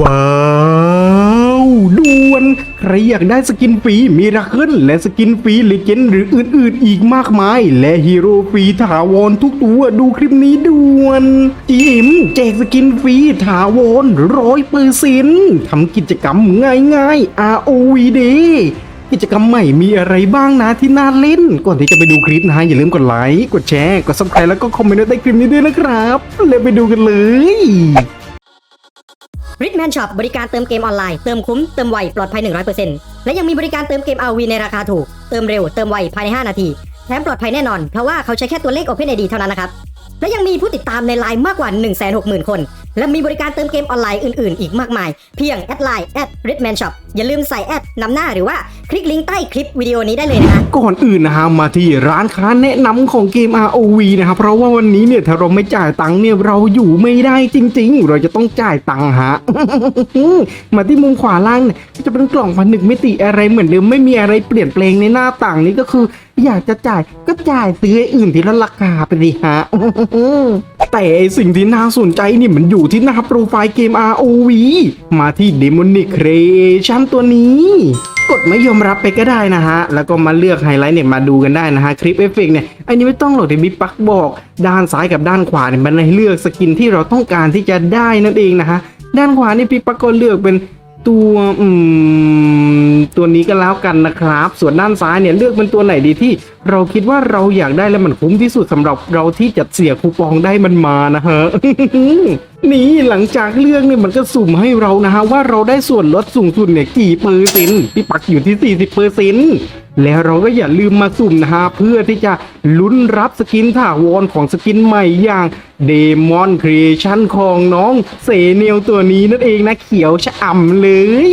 ว้าวด่วนใครอยากได้สกินฟรีมิราเคิลและสกินฟรีเลเจนด์หรืออื่นๆ อีกมากมาย และฮีโร่ฟรีถาวรทุกตัวดูคลิปนี้ด่วนจิมแจกสกินฟรีถาวรร้อยเปอร์เซ็นต์ทำกิจกรรมง่ายๆ ROV Day กิจกรรมใหม่มีอะไรบ้างนะที่น่าเล่น ก่อนที่จะไปดูคลิปนะฮะอย่าลืมกดไลค์กดแชร์กด subscribe แล้วก็คอมเมนต์ใต้คลิปนี้ด้วยนะครับแล้วไปดูกันเลย ริ c แมนช็อปบริการเติมเกมออนไลน์ เติมคุ้ม เติมไว ปลอดภัย 100%และยังมีบริการเติมเกม RV ในราคาถูก เติมเร็ว เติมไว ภายใน 5 นาที แถมปลอดภัยแน่นอน เพราะว่าเขาใช้แค่ตัวเลข OpenID เท่านั้นนะครับ และยังมีผู้ติดตามในไลน์มากกว่า 160,000 คน และมีบริการเติมเกมออนไลน์อื่นๆ อีกมากมาย เพียงแอดไลน์แอดริ c แมนช็อปอย่าลืมใส่แอดนำหน้าหรือว่าคลิกลิงก์ใต้คลิปวิดีโอนี้ได้เลยนะฮะก่อนอื่นนะฮะมาที่ร้านค้าแนะนำของเกม ROV นะครับเพราะว่าวันนี้เนี่ยถ้าเราไม่จ่ายตังค์เนี่ยเราอยู่ไม่ได้จริง ๆ เราจะต้องจ่ายตังค์ฮะ มาที่มุมขวาล่างเนี่ยก็จะเป็นกล่องพันหนึ่งมิติอะไรเหมือนเดิมไม่มีอะไรเปลี่ยนแปลงในหน้าต่างนี้ก็คืออยากจะจ่ายก็จ่ายซื้ออื่นทีละราคาไปดิฮะแต่สิ่งที่น่าสนใจนี่มันอยู่ที่หน้าโปรไฟล์เกม ROV มาที่ Demonic Creation ตัวนี้ กดไม่ยอมรับไปก็ได้นะฮะ แล้วก็มาเลือกไฮไลท์เนี่ยมาดูกันได้นะฮะ คลิปเอฟเฟกเนี่ย อันนี้ไม่ต้องหรอกเดี๋ยวมีปักบอก ด้านซ้ายกับด้านขวาเนี่ยมันให้เลือกสกินที่เราต้องการที่จะได้นั่นเองนะฮะ ด้านขวานี่พี่ปักก็เลือกเป็น ตัวอืมตัวนี้ก็แล้วกันนะครับ ส่วนด้านซ้ายเนี่ยเลือกเป็นตัวไหนดีที่เราคิดว่าเราอยากได้และมันคุ้มที่สุดสำหรับเราที่จะเสียคูปองได้มันมานะฮะ นี่หลังจากเรื่องเนี่ยมันก็สุ่มให้เรานะฮะว่าเราได้ส่วนลดสูงสุดเนี่ยกี่เปอร์เซ็นต์พี่ปักอยู่ที่ 40เปอร์เซ็นต์แล้วเราก็อย่าลืมมาสุ่มนะฮะเพื่อที่จะลุ้นรับสกินถาวรของสกินใหม่อย่างเดมอนครีเอชั่นของน้องเซเนียลตัวนี้นั่นเองนะเขียวชะอ่ำเลย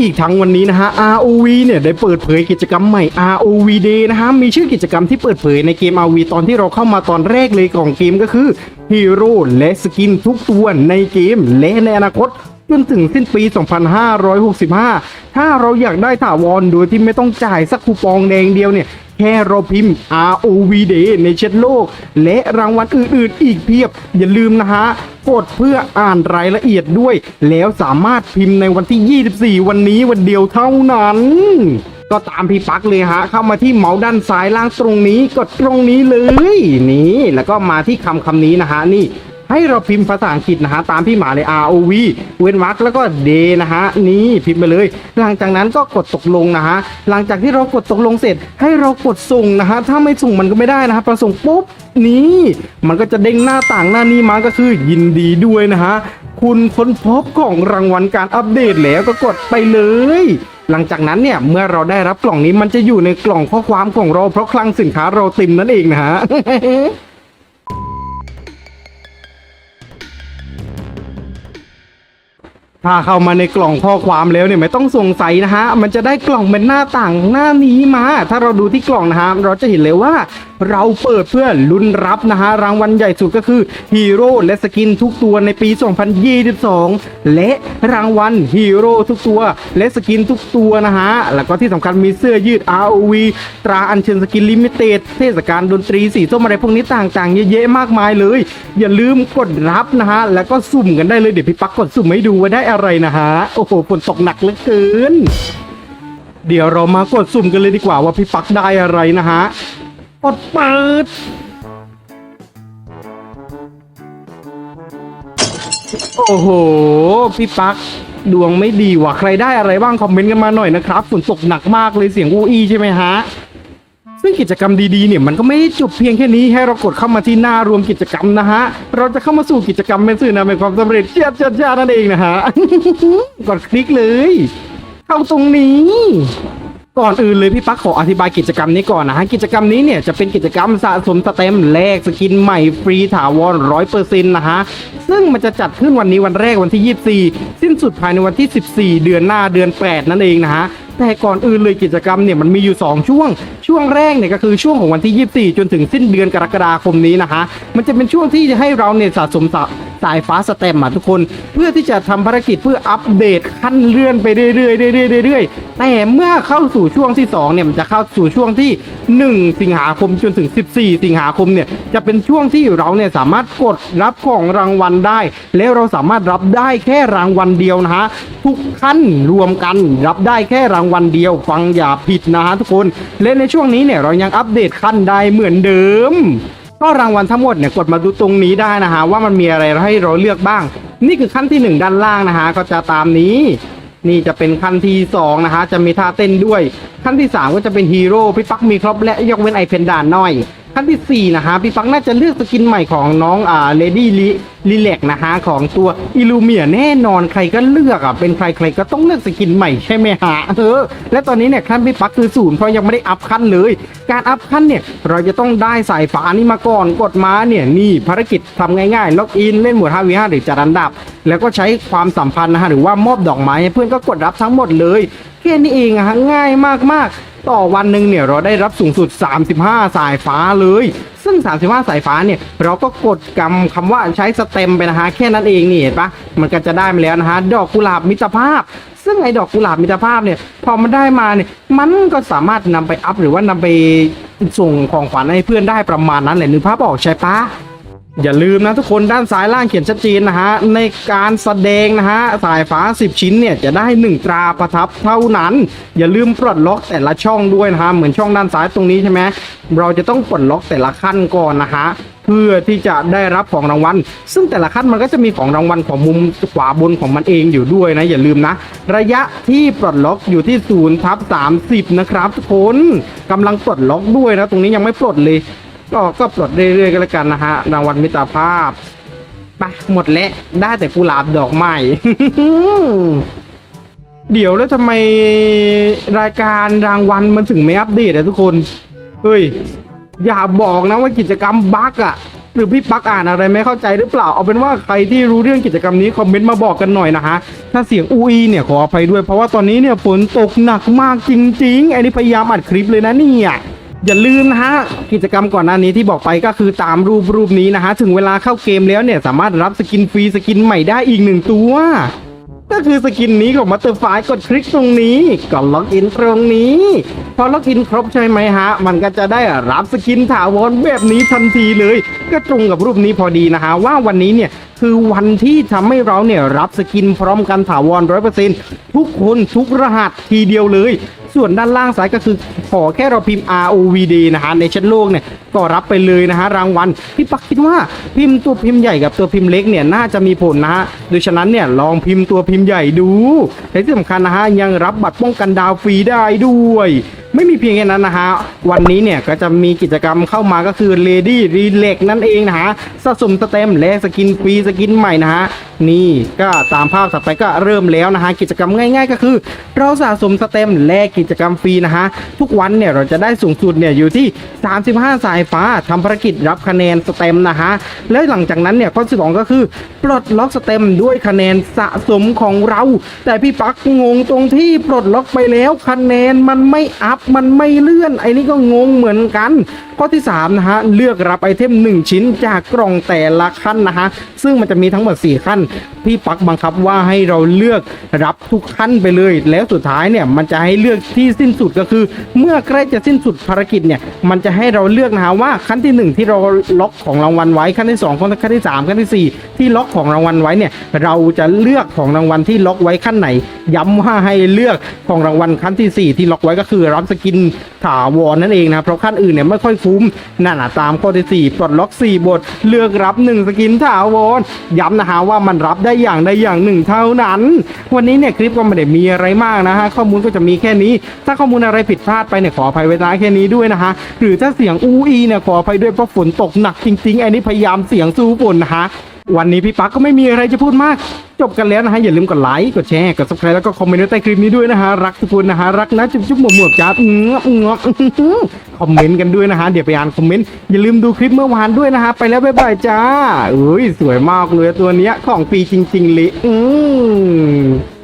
อีกทั้งวันนี้นะฮะ ROV เนี่ยได้เปิดเผยกิจกรรมใหม่ ROV Day นะฮะ มีชื่อกิจกรรมที่เปิดเผยในเกม ROV ตอนที่เราเข้ามาตอนแรกเลยของเกมก็คือฮีโร่และสกินทุกตัวในเกมและในอนาคตจนถึงสิ้นปี 2565 ถ้าเราอยากได้ถาวรโดยที่ไม่ต้องจ่ายสักคูปองแดงเดียวเนี่ย แค่เราพิมพ์ ROV Day ในเช็ดโลก และรางวัลอื่นๆ อีกเพียบ อย่าลืมนะฮะกดเพื่ออ่านรายละเอียดด้วย แล้วสามารถพิมพ์ในวันที่ 24 วันนี้วันเดียวเท่านั้นก็ตามพี่ปักเลยฮะ เข้ามาที่เมาส์ด้านซ้ายล่างตรงนี้กดตรงนี้เลย นี่ แล้วก็มาที่คำคำนี้นะฮะ นี่ ให้เราพิมพ์ภาษาอังกฤษนะฮะตามที่หมาเลย ROV เว้นวรรคแล้วก็ day นะฮะนี่พิมพ์ไปเลย หลังจากนั้นก็กดตกลงนะฮะหลังจากที่เรากดตกลงเสร็จ ให้เรากดส่งนะฮะถ้าไม่ส่งมันก็ไม่ได้นะฮะพอส่งปุ๊บนี่มันก็จะเด้งหน้าต่างหน้านี้มาก็คือยินดีด้วยนะฮะคุณค้นพบของรางวัลการอัปเดตแล้วก็กดไปเลย หลังจากนั้นเนี่ยเมื่อเราได้รับกล่องนี้มันจะอยู่ในกล่องข้อความของเราเพราะคลังสินค้าเราเต็มนั่นเองนะฮะ ถ้าเข้ามาในกล่องข้อความแล้วเนี่ยไม่ต้องสงสัยนะฮะ มันจะได้กล่องเป็นหน้าต่างหน้านี้มา ถ้าเราดูที่กล่องนะฮะ เราจะเห็นเลยว่าเราเปิดเพื่อลุ้นรับนะฮะ รางวัลใหญ่สุดก็คือฮีโร่และสกินทุกตัวในปี 2022 และรางวัลฮีโร่ทุกตัว และสกินทุกตัวนะฮะ แล้วก็ที่สำคัญมีเสื้อยืด ROV ตราอัญเชิญสกินลิมิเต็ดเทศกาลดนตรีสีส้มอะไรพวกนี้ต่างๆ เยอะแยะมากมายเลย อย่าลืมกดรับนะฮะ แล้วก็สุ่มกันได้เลยเดี๋ยวพี่ปักกดสุ่มให้ดูว่าได้อะไรนะฮะ โอ้โหฝนตกหนักเหลือเกิน เดี๋ยวเรามากดสุ่มกันเลยดีกว่าว่าพี่ปักได้อะไรนะฮะกดเปิด โอ้โห พี่ปักดวงไม่ดีว่ะ ใครได้อะไรบ้างคอมเมนต์กันมาหน่อยนะครับ ฝนตกหนักมากเลยเสียงอูอีใช่ไหมฮะ ซึ่งกิจกรรมดีๆเนี่ยมันก็ไม่ได้จบเพียงแค่นี้ให้เรากดเข้ามาที่หน้ารวมกิจกรรมนะฮะ เราจะเข้ามาสู่กิจกรรมเป็นสื่อนำเป็นความสำเร็จเชียดเชียดเชียดนั่นเองนะฮะกดคลิกเลย เข้าตรงนี้ ก่อนอื่นเลยพี่ปักขออธิบายกิจกรรมนี้ก่อนนะฮะกิจกรรมนี้เนี่ยจะเป็นกิจกรรมสะสมสเต็มแลกสกินใหม่ฟรีถาวรร้อยเปอร์เซ็นต์นะฮะซึ่งมันจะจัดขึ้นวันนี้วันแรกวันที่ 24 สิ้นสุดภายในวันที่ 14 เดือนหน้าเดือน 8 นั่นเองนะฮะ แต่ก่อนอื่นเลยกิจกรรมเนี่ยมันมีอยู่ 2 ช่วง ช่วงแรกเนี่ยก็คือช่วงของวันที่ 24 จนถึงสิ้นเดือนกรกฎาคมนี้นะฮะมันจะเป็นช่วงที่จะให้เราเนี่ยสะสมสะ สายฟ้าสเต็มอะทุกคน เพื่อที่จะทำภารกิจเพื่ออัปเดตขั้นเลื่อนไปเรื่อยๆเรื่อยๆเรื่อยๆแต่เมื่อเข้าสู่ช่วงที่สองเนี่ยมันจะเข้าสู่ช่วงที่ 1 สิงหาคมจนถึง 14 สิงหาคมเนี่ยจะเป็นช่วงที่เราเนี่ยสามารถกดรับของรางวัลได้ แล้วเราสามารถรับได้แค่รางวัลเดียวนะฮะทุกขั้นรวมกันรับได้แค่รางวัลเดียว ฟังอย่าผิดนะฮะทุกคนและในช่วงนี้เนี่ยเรายังอัปเดตขั้นได้เหมือนเดิม ก็รางวัลทั้งหมดเนี่ยกดมาดูตรงนี้ได้นะฮะว่ามันมีอะไรให้เราเลือกบ้าง นี่คือขั้นที่หนึ่งด้านล่างนะฮะก็จะตามนี้ นี่จะเป็นขั้นที่สองนะฮะจะมีท่าเต้นด้วย ขั้นที่สามก็จะเป็นฮีโร่พี่ปักมีครบและยกเว้นไอเพนดานน้อย ขั้นที่สี่นะฮะ พี่ปักน่าจะเลือกสกินใหม่ของน้องอ่าเลดี้ลิลิเล็กนะฮะ ของตัวอิลูเมียแน่นอนใครก็เลือกอะ เป็นใครใครก็ต้องเลือกสกินใหม่ใช่ไหมฮะเออและตอนนี้เนี่ยขั้นพี่ปักคือศูนย์เพราะยังไม่ได้อัพขั้นเลย การอัพขั้นเนี่ย เราจะต้องได้สายฟ้านี่มาก่อนกดมาเนี่ยนี่ภารกิจทำง่ายๆ ล็อกอินเล่นหมวด 5v5 หรือจัดอันดับ แล้วก็ใช้ความสัมพันธ์นะฮะหรือว่ามอบดอกไม้ให้เพื่อนก็กดรับทั้งหมดเลยแค่นี้เองอะฮะง่ายมากๆ ต่อวันหนึ่งเนี่ยเราได้รับสูงสุด 35 สายฟ้าเลย ซึ่ง 35 สายฟ้าเนี่ยเราก็กดกำคำว่าใช้สเต็มไปนะฮะแค่นั้นเองนี่เห็นปะมันก็จะได้มาแล้วนะฮะดอกกุหลาบมิตรภาพ ซึ่งไอ้ดอกกุหลาบมิตรภาพเนี่ยพอมันได้มาเนี่ยมันก็สามารถนำไปอัพหรือว่านำไปส่งของขวัญให้เพื่อนได้ประมาณนั้นแหละนึกภาพออกใช่ปะ อย่าลืมนะทุกคนด้านซ้ายล่างเขียนชัดเจนนะฮะ ในการแสดงนะฮะสายฟ้า 10 ชิ้นเนี่ย จะได้ 1 ตราประทับเท่านั้น อย่าลืมปลดล็อกแต่ละช่องด้วยนะฮะ เหมือนช่องด้านซ้ายตรงนี้ใช่ไหมเราจะต้องปลดล็อกแต่ละขั้นก่อนนะฮะเพื่อที่จะได้รับของรางวัล ซึ่งแต่ละขั้นมันก็จะมีของรางวัลของมุมขวาบนของมันเองอยู่ด้วยนะ อย่าลืมนะ ระยะที่ปลดล็อกอยู่ที่0ทับ30 นะครับทุกคนกำลังปลดล็อกด้วยนะ ตรงนี้ยังไม่ปลดเลย ก็ก็ปลดเรื่อยๆก็แล้วกันนะฮะรางวัลมิตรภาพไปหมดแล้วได้แต่กุหลาบดอกไม้เดี๋ยวแล้วทำไมรายการรางวัลมันถึงไม่อัปเดตอะทุกคน เฮ้ย อย่าบอกนะว่ากิจกรรมบั๊กอะหรือพี่ปักอ่านอะไรไม่เข้าใจหรือเปล่าเอาเป็นว่าใครที่รู้เรื่องกิจกรรมนี้คอมเมนต์มาบอกกันหน่อยนะฮะถ้าเสียงอูอีเนี่ยขออภัยด้วยเพราะว่าตอนนี้เนี่ยฝนตกหนักมากจริงๆอ้นี่พยายามอัดคลิปเลยนะเนี่ย อย่าลืมนะฮะกิจกรรมก่อนหน้านี้ที่บอกไปก็คือตามรูปรูปนี้นะฮะถึงเวลาเข้าเกมแล้วเนี่ยสามารถรับสกินฟรีสกินใหม่ได้อีกหนึ่งตัว ก็คือสกินนี้ของมัตเตอร์ไฟกดคลิกตรงนี้ก็ล็อกอินตรงนี้ พอล็อกอินครบใช่ไหมฮะ มันก็จะได้รับสกินถาวรแบบนี้ทันทีเลย ก็ตรงกับรูปนี้พอดีนะฮะว่าวันนี้เนี่ยคือวันที่ทำให้เราเนี่ยรับสกินพร้อมกันถาวรร้อยเปอร์เซ็นต์ทุกคนทุกรหัสทีเดียวเลย ส่วนด้านล่างซ้ายก็คือขอแค่เราพิมพ์ ROVD นะฮะในชั้นโลกเนี่ยก็รับไปเลยนะฮะรางวัลพี่ปักคิดว่าพิมพ์ตัวพิมพ์ใหญ่กับตัวพิมพ์เล็กเนี่ยน่าจะมีผลนะฮะโดยฉะนั้นเนี่ยลองพิมพ์ตัวพิมพ์ใหญ่ดูและที่สำคัญนะฮะยังรับบัตรป้องกันดาวฟรีได้ด้วย ไม่มีเพียงแค่นั้นนะฮะ วันนี้เนี่ยก็จะมีกิจกรรมเข้ามาก็คือ Lady r e l e x นั่นเองนะฮะ สะสมสเต็มและสกินฟรีสกินใหม่นะฮะ นี่ก็ตามภาพถัดไปก็เริ่มแล้วนะฮะ กิจกรรมง่าย ๆ ก็คือ เราสะสมสเต็มและกิจกรรมฟรีนะฮะ ทุกวันเนี่ยเราจะได้สูงสุดเนี่ยอยู่ที่ 35 สายฟ้าทำภารกิจรับคะแนนสเต็มนะฮะ แล้วหลังจากนั้นเนี่ยข้อที่สองก็คือปลดล็อกสเต็มด้วยคะแนนสะสมของเรา แต่พี่ปักงงตรงที่ปลดล็อกไปแล้วคะแนนมันไม่อัพมันไม่เลื่อนไอ้นี่ก็งงเหมือนกัน ข้อที่3นะฮะเลือกรับไอเทม 1 ชิ้นจากกล่องแต่ละขั้นนะฮะซึ่งมันจะมีทั้งหมด 4 ขั้น พี่ปักบังคับว่าให้เราเลือกรับทุกขั้นไปเลย แล้วสุดท้ายเนี่ยมันจะให้เลือกที่สิ้นสุดก็คือ เมื่อใกล้จะสิ้นสุดภารกิจเนี่ยมันจะให้เราเลือกนะฮะว่าขั้นที่ 1 ที่เราล็อกของรางวัลไว้ขั้นที่2ขั้นที่ 3 ขั้นทีสี่4 ที่ล็อกของรางวัลไว้เนี่ยเราจะเลือกของรางวัลที่ล็อกไว้ขั้นไหน ย้ำว่าให้เลือกของรางวัลขั้นที่ 4 ที่ล็อกไว้ก็คือรับสกินถาวรนั่นเองนะเพราะขั้นอื่นเนี่ยไม่ค่อยคุ้มนั่นนะตามข้อที่4ปลดล็อก 4 บท เลือกรับ 1 สกินถาวรย้ำนะฮะว่ามันรับได้อย่างใดอย่างหนึ่งเท่านั้น วันนี้เนี่ยคลิปก็ไม่ได้มีอะไรมากนะฮะข้อมูลก็จะมีแค่นี้ ถ้าข้อมูลอะไรผิดพลาดไปเนี่ยขออภัยไว้นะแค่นี้ด้วยนะฮะหรือถ้าเสียงอูอีเนี่ยขออภัยด้วยเพราะฝนตกหนักจริงๆอ้นี่พยายามเสียงสู้ฝนนะฮะวันนี้พี่ปักก็ไม่มีอะไรจะพูดมาก จบกันแล้วนะฮะอย่าลืมกดไลค์กดแชร์กด subscribe แล้วก็คอมเมนต์ไว้ใต้คลิปนี้ด้วยนะฮะรักทุกคนนะฮะรักนะจุ๊บจุ๊บหมวกหมวกจ้าอืมอืมอืมคอมเมนต์กันด้วยนะฮะเดี๋ยวไปอ่านคอมเมนต์อย่าลืมดูคลิปเมื่อวานด้วยนะฮะไปแล้วบ๊ายบายจ้าอุ้ยสวยมากเลยตัวเนี้ยของปีจริงๆเลยอืม